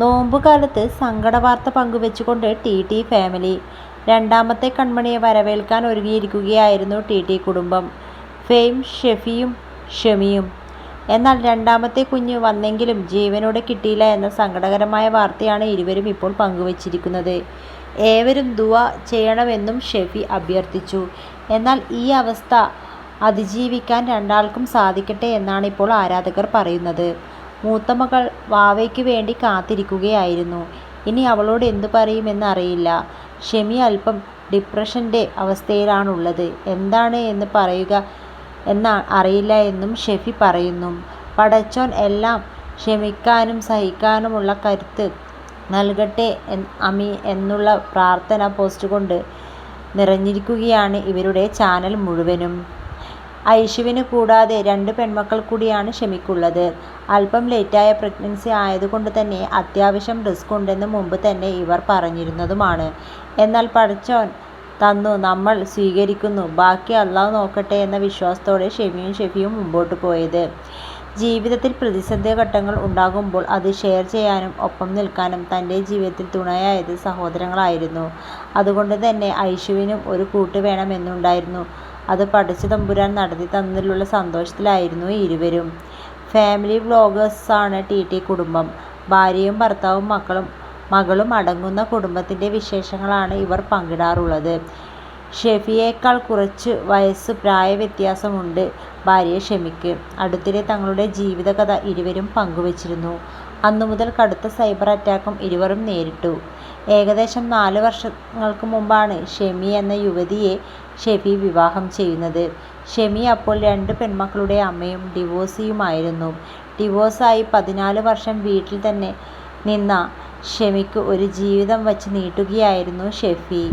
നോമ്പുകാലത്ത് സങ്കടവാർത്ത പങ്കുവെച്ചുകൊണ്ട് T T family. രണ്ടാമത്തെ കൺമണിയെ വരവേൽക്കാൻ ഒരുങ്ങിയിരിക്കുകയായിരുന്നു ടി ടി കുടുംബം. ഫെയിം ഷെഫിയും ഷമിയും. എന്നാൽ രണ്ടാമത്തെ കുഞ്ഞ് വന്നെങ്കിലും ജീവനോടെ കിട്ടിയില്ല എന്ന സങ്കടകരമായ വാർത്തയാണ് ഇരുവരും ഇപ്പോൾ പങ്കുവച്ചിരിക്കുന്നത്. ഏവരും ദുവ ചെയ്യണമെന്നും ഷെഫി അഭ്യർത്ഥിച്ചു. എന്നാൽ ഈ അവസ്ഥ അതിജീവിക്കാൻ രണ്ടാൾക്കും സാധിക്കട്ടെ എന്നാണ് ഇപ്പോൾ ആരാധകർ പറയുന്നത്. മൂത്ത മകൾ വാവയ്ക്ക് വേണ്ടി കാത്തിരിക്കുകയായിരുന്നു. ഇനി അവളോട് എന്തു പറയുമെന്ന് അറിയില്ല ഷെമി അല്പം ഡിപ്രഷന്റെ അവസ്ഥയിലാണുള്ളത്. എന്താണ് എന്ന് പറയുക എന്ന് അറിയില്ല എന്നും ഷെഫി പറയുന്നു. പടച്ചോൻ എല്ലാം ക്ഷമിക്കാനും സഹിക്കാനുമുള്ള കരുത്ത് നൽകട്ടെ അമി എന്നുള്ള പ്രാർത്ഥന പോസ്റ്റ് കൊണ്ട് നിറഞ്ഞിരിക്കുകയാണ് ഇവരുടെ ചാനൽ മുഴുവനും. ഐഷുവിന് കൂടാതെ രണ്ട് പെൺമക്കൾ കൂടിയാണ് ഷെമിക്കുള്ളത് അല്പം ലേറ്റായ പ്രഗ്നൻസി ആയതുകൊണ്ട് തന്നെ അത്യാവശ്യം റിസ്ക് ഉണ്ടെന്ന് മുമ്പ് തന്നെ ഇവർ പറഞ്ഞിരുന്നതുമാണ്. എന്നാൽ പടച്ചോൻ തന്നു നമ്മൾ സ്വീകരിക്കുന്നു ബാക്കി അള്ളാഹ് നോക്കട്ടെ എന്ന വിശ്വാസത്തോടെ ഷെമിയും ഷെഫിയും മുമ്പോട്ട് പോയത്. ജീവിതത്തിൽ പ്രതിസന്ധി ഘട്ടങ്ങൾ ഉണ്ടാകുമ്പോൾ അത് ഷെയർ ചെയ്യാനും ഒപ്പം നിൽക്കാനും തന്റെ ജീവിതത്തിൽ തുണയായത് സഹോദരങ്ങളായിരുന്നു. അതുകൊണ്ട് തന്നെ ഐഷുവിനും ഒരു കൂട്ട് വേണമെന്നുണ്ടായിരുന്നു. അത് പഠിച്ച തമ്പുരാൻ നടത്തി തന്നതിലുള്ള സന്തോഷത്തിലായിരുന്നു ഇരുവരും. ഫാമിലി വ്ളോഗേഴ്സാണ് ടി ടി കുടുംബം. ഭാര്യയും ഭർത്താവും മക്കളും മകളും അടങ്ങുന്ന കുടുംബത്തിന്റെ വിശേഷങ്ങളാണ് ഇവർ പങ്കിടാറുള്ളത്. ഷെഫിയേക്കാൾ കുറച്ച് വയസ്സ് പ്രായവ്യത്യാസമുണ്ട്. ഭാര്യ ഷെമിക്ക് അടുത്തിടെ തങ്ങളുടെ ജീവിതകഥ ഇരുവരും പങ്കുവച്ചിരുന്നു. അന്നു മുതൽ കടുത്ത സൈബർ അറ്റാക്കും ഇരുവരും നേരിട്ടു. ഏകദേശം നാല് വർഷങ്ങൾക്ക് മുമ്പാണ് ഷെമി എന്ന യുവതിയെ ഷെഫി വിവാഹം ചെയ്യുന്നത്. ഷെമി അപ്പോൾ രണ്ട് പെൺമക്കളുടെ അമ്മയും ഡിവോഴ്സിയുമായിരുന്നു. ഡിവോഴ്സായി പതിനാല് വർഷം വീട്ടിൽ തന്നെ നിന്ന ഷെമിക്ക് ഒരു ജീവിതം വച്ച് നീട്ടുകയായിരുന്നു ഷെഫി.